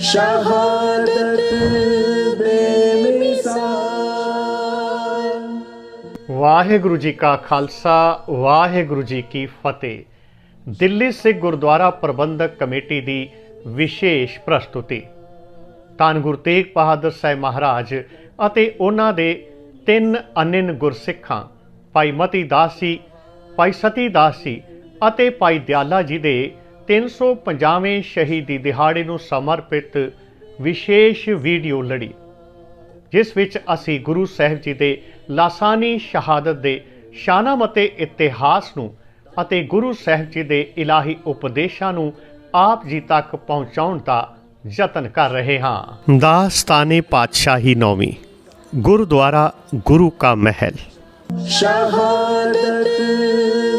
ਸ਼ਹਾਦਤ ਬੇਮਿਸਾਲ ਵਾਹਿਗੁਰੂ ਜੀ ਕਾ ਖਾਲਸਾ ਵਾਹਿਗੁਰੂ ਜੀ ਕੀ ਫਤਿਹ ਦਿੱਲੀ ਸਿੱਖ ਗੁਰਦੁਆਰਾ ਪ੍ਰਬੰਧਕ ਕਮੇਟੀ ਦੀ ਵਿਸ਼ੇਸ਼ ਪ੍ਰਸਤੁਤੀ ਧੰਨ ਗੁਰੂ ਤੇਗ ਬਹਾਦਰ ਸਾਹਿਬ ਮਹਾਰਾਜ ਅਤੇ ਉਹਨਾਂ ਦੇ ਤਿੰਨ ਅਨਿਨ ਗੁਰਸਿੱਖਾਂ ਭਾਈ ਮਤੀ ਦਾਸ ਜੀ ਭਾਈ ਸਤੀ ਦਾਸ ਜੀ ਅਤੇ ਭਾਈ ਦਿਆਲਾ ਜੀ ਦੇ 350ਵੇਂ ਸ਼ਹੀਦੀ ਦਿਹਾੜੇ ਨੂੰ ਸਮਰਪਿਤ ਵਿਸ਼ੇਸ਼ ਵੀਡੀਓ ਲੜੀ ਜਿਸ ਵਿੱਚ ਅਸੀਂ ਗੁਰੂ ਸਾਹਿਬ ਜੀ ਦੇ ਲਾਸਾਨੀ ਸ਼ਹਾਦਤ ਦੇ ਸ਼ਾਨਾਮ ਅਤੇ ਇਤਿਹਾਸ ਨੂੰ ਅਤੇ ਗੁਰੂ ਸਾਹਿਬ ਜੀ ਦੇ ਇਲਾਹੀ ਉਪਦੇਸ਼ਾਂ ਨੂੰ ਆਪ ਜੀ ਤੱਕ ਪਹੁੰਚਾਉਣ ਦਾ ਯਤਨ ਕਰ ਰਹੇ ਹਾਂ। ਦਾਸਤਾਨੇ ਪਾਤਸ਼ਾਹੀ ਨੌਵੀਂ ਗੁਰਦੁਆਰਾ ਗੁਰੂ ਕਾ ਮਹਿਲ। ਸ਼ਹਾਦਤ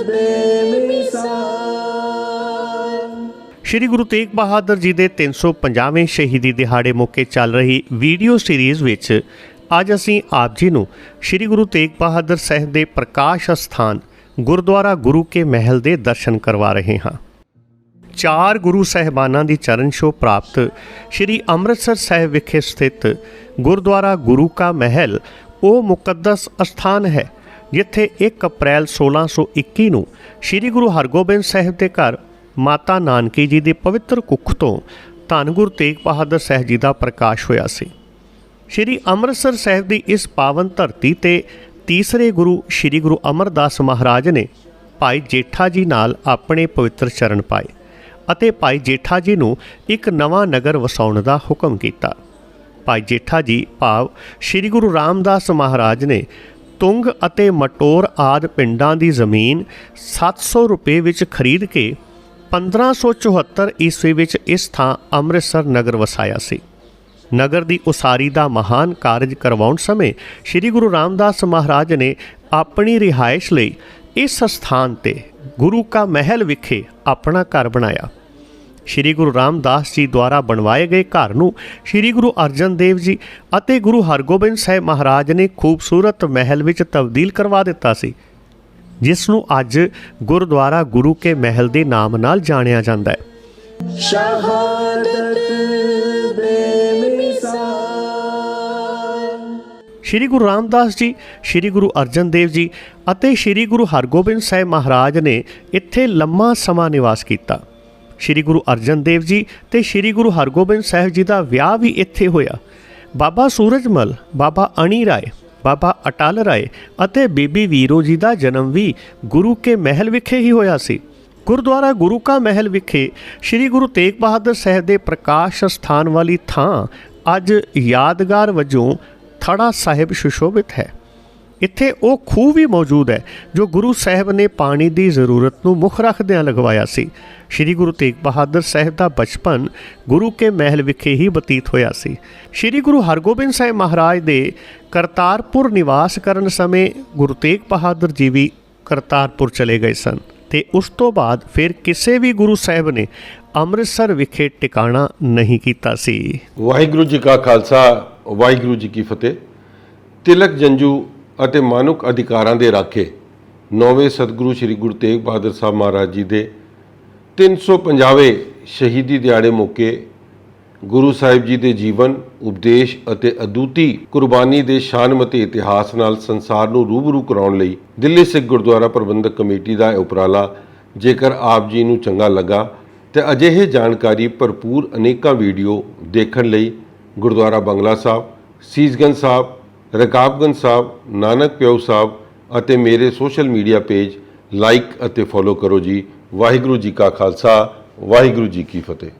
ਬੇਮਿਸਾਲ ਸ਼੍ਰੀ ਗੁਰੂ ਤੇਗ ਬਹਾਦਰ ਜੀ ਦੇ 350ਵੇਂ ਸ਼ਹੀਦੀ ਦਿਹਾੜੇ ਮੌਕੇ ਚੱਲ ਰਹੀ ਵੀਡੀਓ ਸੀਰੀਜ਼ ਵਿੱਚ ਅੱਜ ਅਸੀਂ ਆਪ ਜੀ ਨੂੰ ਸ਼੍ਰੀ ਗੁਰੂ ਤੇਗ ਬਹਾਦਰ ਸਾਹਿਬ ਦੇ ਪ੍ਰਕਾਸ਼ ਸਥਾਨ ਗੁਰਦੁਆਰਾ ਗੁਰੂ ਕੇ ਮਹਿਲ ਦੇ ਦਰਸ਼ਨ ਕਰਵਾ ਰਹੇ ਹਾਂ। ਚਾਰ ਗੁਰੂ ਸਹਿਬਾਨਾਂ ਦੀ ਚਰਨ ਛੋਹ ਪ੍ਰਾਪਤ ਸ਼੍ਰੀ ਅੰਮ੍ਰਿਤਸਰ ਸਾਹਿਬ ਵਿਖੇ ਸਥਿਤ ਗੁਰਦੁਆਰਾ ਗੁਰੂ ਕਾ ਮਹਿਲ ਉਹ ਮੁਕੱਦਸ ਅਸਥਾਨ ਹੈ, ਜਿੱਥੇ 1 ਅਪ੍ਰੈਲ 1621 ਨੂੰ ਸ਼੍ਰੀ ਗੁਰੂ ਹਰਗੋਬਿੰਦ ਸਾਹਿਬ ਦੇ ਘਰ ਮਾਤਾ ਨਾਨਕੀ ਜੀ ਦੀ ਪਵਿੱਤਰ ਕੁੱਖ ਤੋਂ ਧੰਨ ਗੁਰੂ ਤੇਗ ਬਹਾਦਰ ਸਾਹਿਬ ਜੀ ਦਾ ਪ੍ਰਕਾਸ਼ ਹੋਇਆ ਸੀ। ਸ਼੍ਰੀ ਅੰਮ੍ਰਿਤਸਰ ਸਾਹਿਬ ਦੀ ਇਸ ਪਾਵਨ ਧਰਤੀ ਤੇ ਤੀਸਰੇ ਗੁਰੂ ਸ਼੍ਰੀ ਗੁਰੂ ਅਮਰਦਾਸ ਮਹਾਰਾਜ ਨੇ ਭਾਈ ਜੇਠਾ ਜੀ ਨਾਲ ਆਪਣੇ ਪਵਿੱਤਰ ਚਰਨ ਪਾਏ ਅਤੇ ਭਾਈ ਜੇਠਾ ਜੀ ਨੂੰ ਇੱਕ ਨਵਾਂ ਨਗਰ ਵਸਾਉਣ ਦਾ ਹੁਕਮ ਕੀਤਾ। ਭਾਈ ਜੇਠਾ ਜੀ ਭਾਵ ਸ਼੍ਰੀ ਗੁਰੂ ਰਾਮਦਾਸ ਮਹਾਰਾਜ ਨੇ ਤੁੰਗ ਅਤੇ ਮਟੋਰ ਆਦ ਪਿੰਡਾਂ ਦੀ ਜ਼ਮੀਨ 700 ਰੁਪਏ ਵਿੱਚ ਖਰੀਦ ਕੇ 1574 ਈਸਵੀ ਵਿੱਚ ਇਸ ਥਾਂ ਅੰਮ੍ਰਿਤਸਰ ਨਗਰ ਵਸਾਇਆ ਸੀ। ਨਗਰ ਦੀ ਉਸਾਰੀ ਦਾ ਮਹਾਨ ਕਾਰਜ ਕਰਵਾਉਣ ਸਮੇਂ ਸ੍ਰੀ ਗੁਰੂ ਰਾਮਦਾਸ ਮਹਾਰਾਜ ਨੇ ਆਪਣੀ ਰਿਹਾਇਸ਼ ਲਈ ਇਸ ਸਥਾਨ ਤੇ ਗੁਰੂ ਕਾ ਮਹਿਲ ਵਿਖੇ ਆਪਣਾ ਘਰ ਬਣਾਇਆ। ਸ੍ਰੀ ਗੁਰੂ ਰਾਮਦਾਸ ਜੀ ਦੁਆਰਾ ਬਣਵਾਏ ਗਏ ਘਰ ਨੂੰ ਸ੍ਰੀ ਗੁਰੂ ਅਰਜਨ ਦੇਵ ਜੀ ਅਤੇ ਗੁਰੂ ਹਰਗੋਬਿੰਦ ਸਾਹਿਬ ਮਹਾਰਾਜ ਨੇ ਖੂਬਸੂਰਤ ਮਹਿਲ ਵਿੱਚ ਤਬਦੀਲ ਕਰਵਾ ਦਿੱਤਾ ਸੀ। ਜਿਸ ਨੂੰ ਅੱਜ ਗੁਰਦੁਆਰਾ ਗੁਰੂ ਕੇ ਮਹਿਲ ਦੇ ਨਾਮ ਨਾਲ ਜਾਣਿਆ ਜਾਂਦਾ ਹੈ। ਸ਼ਹਾਦਤ ਸ਼੍ਰੀ ਗੁਰੂ ਰਾਮਦਾਸ ਜੀ ਸ਼੍ਰੀ ਗੁਰੂ ਅਰਜਨ ਦੇਵ ਜੀ ਅਤੇ ਸ਼੍ਰੀ ਗੁਰੂ ਹਰਗੋਬਿੰਦ ਸਾਹਿਬ ਮਹਾਰਾਜ ਨੇ ਇੱਥੇ ਲੰਮਾ ਸਮਾਂ ਨਿਵਾਸ ਕੀਤਾ। ਸ਼੍ਰੀ ਗੁਰੂ ਅਰਜਨ ਦੇਵ ਜੀ ਤੇ ਸ਼੍ਰੀ ਗੁਰੂ ਹਰਗੋਬਿੰਦ ਸਾਹਿਬ ਜੀ ਦਾ ਵਿਆਹ ਵੀ ਇੱਥੇ ਹੋਇਆ। ਬਾਬਾ ਸੂਰਜਮਲ ਬਾਬਾ ਅਣੀ ਰਾਏ ਬਾਬਾ ਅਟਲ ਰਾਏ ਅਤੇ ਬੀਬੀ ਵੀਰੋ ਜੀ ਦਾ ਜਨਮ ਵੀ ਗੁਰੂ ਕੇ ਮਹਿਲ ਵਿਖੇ ਹੀ ਹੋਇਆ ਸੀ। ਗੁਰਦੁਆਰਾ ਗੁਰੂ ਕਾ ਮਹਿਲ ਵਿਖੇ ਸ੍ਰੀ ਗੁਰੂ ਤੇਗ ਬਹਾਦਰ ਸਾਹਿਬ ਦੇ ਪ੍ਰਕਾਸ਼ ਸਥਾਨ ਵਾਲੀ ਥਾਂ ਅੱਜ ਯਾਦਗਾਰ ਵਜੋਂ ਥੜਾ ਸਾਹਿਬ ਸੁਸ਼ੋਭਿਤ ਹੈ। ਇੱਥੇ ਉਹ ਖੂਹ ਵੀ ਮੌਜੂਦ ਹੈ, ਜੋ ਗੁਰੂ ਸਾਹਿਬ ਨੇ ਪਾਣੀ ਦੀ ਜ਼ਰੂਰਤ ਨੂੰ ਮੁੱਖ ਰੱਖਦਿਆਂ ਲਗਵਾਇਆ ਸੀ। ਸ੍ਰੀ ਗੁਰੂ ਤੇਗ ਬਹਾਦਰ ਸਾਹਿਬ ਦਾ ਬਚਪਨ ਗੁਰੂ ਕੇ ਮਹਿਲ ਵਿਖੇ ਹੀ ਬਤੀਤ ਹੋਇਆ ਸੀ। ਸ੍ਰੀ ਗੁਰੂ ਹਰਗੋਬਿੰਦ ਸਾਹਿਬ ਮਹਾਰਾਜ ਦੇ ਕਰਤਾਰਪੁਰ ਨਿਵਾਸ ਕਰਨ ਸਮੇਂ ਗੁਰੂ ਤੇਗ ਬਹਾਦਰ ਜੀ ਵੀ ਕਰਤਾਰਪੁਰ ਚਲੇ ਗਏ ਸਨ ਤੇ ਉਸ ਤੋਂ ਬਾਅਦ ਫਿਰ ਕਿਸੇ ਵੀ ਗੁਰੂ ਸਾਹਿਬ ਨੇ ਅੰਮ੍ਰਿਤਸਰ ਵਿਖੇ ਟਿਕਾਣਾ ਨਹੀਂ ਕੀਤਾ ਸੀ। ਵਾਹਿਗੁਰੂ ਜੀ ਕਾ ਖਾਲਸਾ, ਵਾਹਿਗੁਰੂ ਜੀ ਕੀ ਫਤਿਹ। ਤਿਲਕ ਜੰਜੂ ਅਤੇ ਮਾਨੁਕ ਅਧਿਕਾਰਾਂ ਦੇ ਰਾਖੇ। ਨੌਵੇਂ ਸਤਿਗੁਰੂ ਸ੍ਰੀ ਗੁਰੂ ਤੇਗ ਬਹਾਦਰ ਸਾਹਿਬ ਮਹਾਰਾਜ ਜੀ ਦੇ 350ਵੇਂ ਸ਼ਹੀਦੀ ਦਿਹਾੜੇ ਮੌਕੇ ਗੁਰੂ ਸਾਹਿਬ ਜੀ ਦੇ ਜੀਵਨ, ਉਪਦੇਸ਼ ਅਤੇ ਅਦੁੱਤੀ ਕੁਰਬਾਨੀ ਦੇ ਸ਼ਾਨਮਤੀ ਇਤਿਹਾਸ ਨਾਲ ਸੰਸਾਰ ਨੂੰ ਰੂਬਰੂ ਕਰਾਉਣ ਲਈ ਦਿੱਲੀ ਸਿੱਖ ਗੁਰਦੁਆਰਾ ਪ੍ਰਬੰਧਕ ਕਮੇਟੀ ਦਾ ਇਹ ਉਪਰਾਲਾ ਜੇਕਰ ਆਪ ਜੀ ਨੂੰ ਚੰਗਾ ਲੱਗਾ ਤੇ ਅਜਿਹੇ ਜਾਣਕਾਰੀ ਭਰਪੂਰ ਅਨੇਕਾਂ ਵੀਡੀਓ ਦੇਖਣ ਲਈ ਗੁਰਦੁਆਰਾ ਬੰਗਲਾ ਸਾਹਿਬ, ਸੀਸਗੰਜ ਸਾਹਿਬ ਰਕਾਬਗੰਜ ਸਾਹਿਬ, ਨਾਨਕ ਪਿਓ ਸਾਹਿਬ ਅਤੇ ਮੇਰੇ ਸੋਸ਼ਲ ਮੀਡੀਆ ਪੇਜ ਲਾਈਕ ਅਤੇ ਫੋਲੋ ਕਰੋ ਜੀ। ਵਾਹਿਗੁਰੂ ਜੀ ਕਾ ਖਾਲਸਾ, ਵਾਹਿਗੁਰੂ ਜੀ ਕੀ ਫਤਿਹ।